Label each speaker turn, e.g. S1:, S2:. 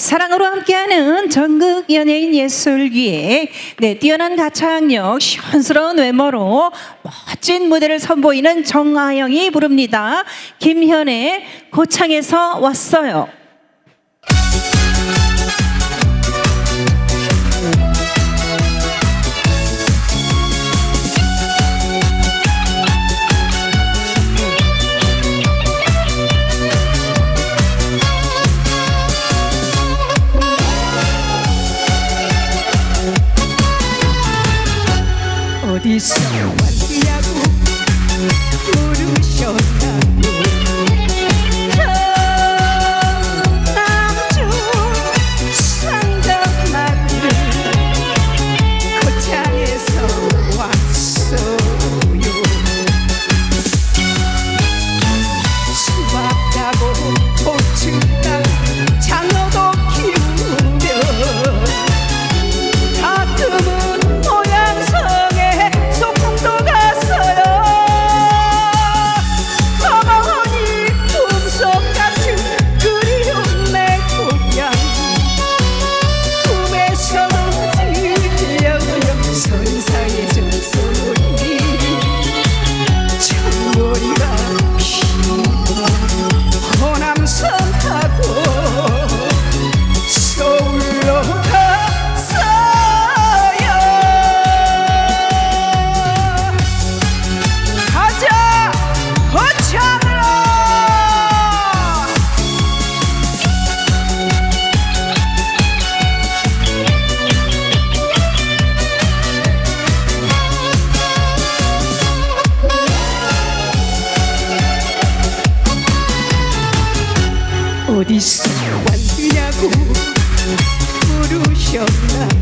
S1: 사랑으로 함께하는 전국 연예인 예술기에 네, 뛰어난 가창력, 시원스러운 외모로 멋진 무대를 선보이는 정아영이 부릅니다. 김현의 고창에서 왔어요.
S2: 어디서 왔 어디서 왔냐고 물으셨나요